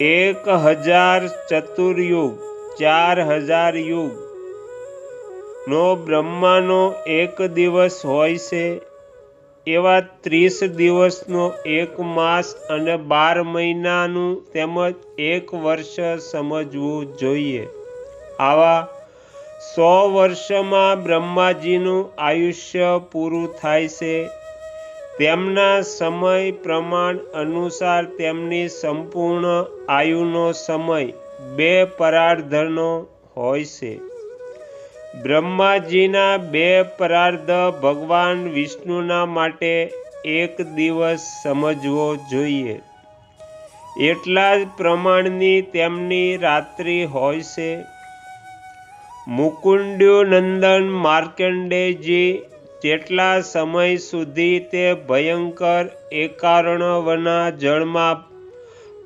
એક હજાર ચતુર્યુગ, ચાર હજાર યુગ. નો બ્રહ્માનો એક દિવસ હોય છે, એવા ત્રીસ દિવસનો એક માસ અને બાર મહિનાનું તેમજ એક વર્ષ સમજવું જોઈએ. આવા સો વર્ષમાં બ્રહ્માજીનું આયુષ્ય પૂરું થાય છે તેમના સમય પ્રમાણ અનુસાર તેમની સંપૂર્ણ આયુનો સમય બે પરાર્ધનો હોય છે. બ્રહ્માજીના બે પરાર્ધ ભગવાન વિષ્ણુના માટે એક દિવસ સમજવો જોઈએ. એટલા જ પ્રમાણની તેમની રાત્રિ હોય છે. મુકુંડ્યુનંદન નંદન માર્કંડેયજી જેટલા સમય સુધી તે ભયંકર એકાર્ણવના જળમાં